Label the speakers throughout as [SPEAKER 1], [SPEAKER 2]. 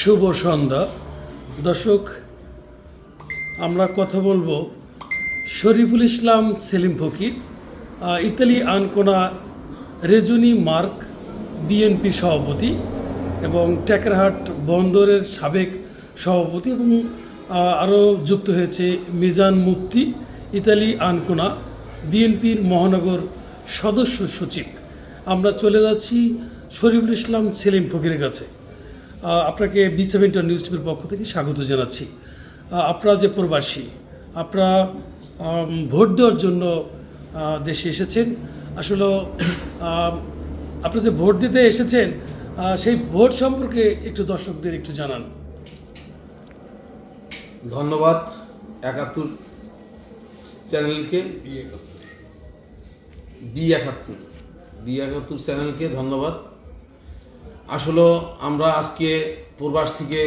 [SPEAKER 1] শুভ সন্ধ্যা। দর্শক, আমরা কথা বলব শরীফুল ইসলাম, সেলিম ফকির ইতালি আনকোনা রেজনি মার্ক, বিএনপি সভাপতি এবং টেকরাহাট বন্দরের সাবেক সভাপতি এবং আরও যুক্ত হয়েছে মিজান মুফতি, ইতালি আনকোনা বিএনপির মহানগর সদস্য সচিব। আমরা চলে যাচ্ছি শরীফুল ইসলাম, সেলিম ফকিরের কাছে। আপনাকে বি সেভেন্টার নিউজ টিভির পক্ষ থেকে স্বাগত জানাচ্ছি। আপনারা যে প্রবাসী আপনারা ভোট দেওয়ার জন্য দেশে এসেছেন। আসলে আপনারা যে ভোট দিতে এসেছেন সেই ভোট সম্পর্কে একটু দর্শকদের একটু জানান।
[SPEAKER 2] ধন্যবাদ একাত্তর চ্যানেলকে। বি একাত্তর। বি একাত্তর চ্যানেলকে ধন্যবাদ। আসলে আমরা আজকে প্রবাস থেকে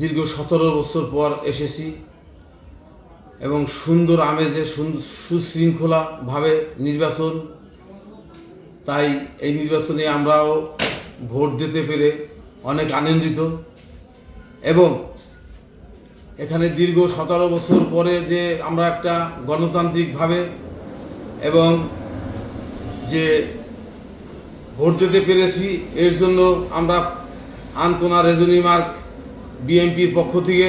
[SPEAKER 2] দীর্ঘ সতেরো বছর পর এসেছি এবং সুন্দর আমেজে সুশৃঙ্খলাভাবে নির্বাচন। তাই এই নির্বাচনে আমরাও ভোট দিতে পেরে অনেক আনন্দিত এবং এখানে দীর্ঘ সতেরো বছর পরে যে আমরা একটা গণতান্ত্রিকভাবে এবং যে ভোট দিতে পেরেছি। এর জন্য আমরা আনকোনা রেজনি মার্ক বিএনপির পক্ষ থেকে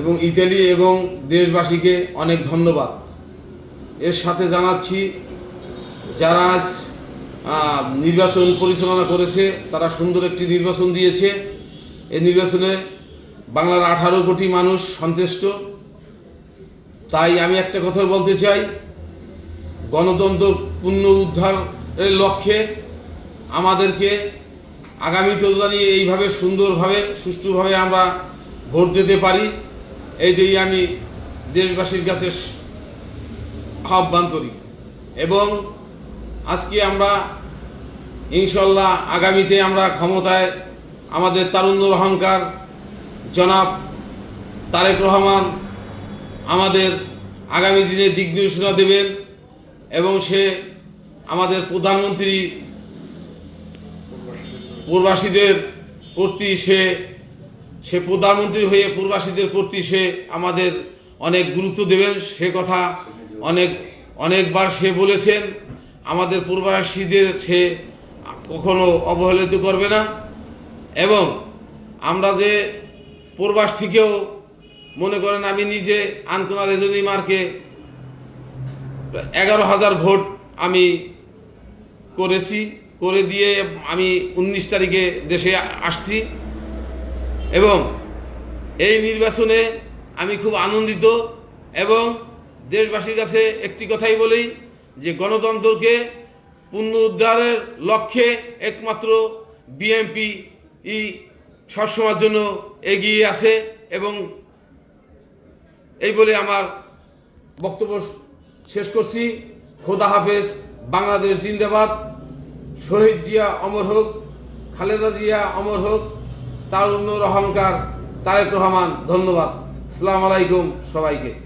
[SPEAKER 2] এবং ইতালি এবং দেশবাসীকে অনেক ধন্যবাদ। এর সাথে জানাচ্ছি, যারা আজ নির্বাচন পরিচালনা করেছে, তারা সুন্দর একটি নির্বাচন দিয়েছে। এই নির্বাচনে বাংলার আঠারো কোটি মানুষ সন্তুষ্ট। তাই আমি একটা কথা বলতে চাই, গণতন্ত্র পূর্ণ উদ্ধারের লক্ষ্যে আমাদেরকে আগামীতেও জানি এইভাবে সুন্দরভাবে, সুষ্ঠুভাবে আমরা ভোট দিতে পারি, এইটাই আমি দেশবাসীর কাছে আহ্বান করি। এবং আজকে আমরা ইনশাল্লাহ আগামীতে আমরা ক্ষমতায় আমাদের তারুণ্যর অহংকার, জনাব তারেক রহমান আমাদের আগামী দিনে দিক নির্দেশনা দেবেন এবং সে আমাদের প্রধানমন্ত্রী প্রবাসীদের প্রতি সে সে প্রধানমন্ত্রী হয়ে প্রবাসীদের প্রতি সে আমাদের অনেক গুরুত্ব দেবেন। সে কথা অনেক, অনেকবার সে বলেছেন। আমাদের প্রবাসীদের সে কখনো অবহেলিত করবে না। এবং আমরা যে প্রবাস থেকেও মনে করেন আমি নিজে আনকোনা রেজনী মার্কে এগারো হাজার ভোট আমি করেছি, করে দিয়ে আমি উনিশ তারিখে দেশে আসছি। এবং এই নির্বাচনে আমি খুব আনন্দিত এবং দেশবাসীর কাছে একটি কথাই বলি যে গণতন্ত্রকে পুনরুদ্ধারের লক্ষ্যে একমাত্র বিএনপি ই সবসময়ের জন্য এগিয়ে আছে এবং এই বলে আমার বক্তব্য শেষ করছি। খোদা হাফেজ, বাংলাদেশ জিন্দাবাদ। শহীদ জিয়া অমর হোক, খালেদা জিয়া অমর হোক তার অন্যর অহংকার তারেক রহমান, ধন্যবাদ। সালাম আলাইকুম সবাইকে।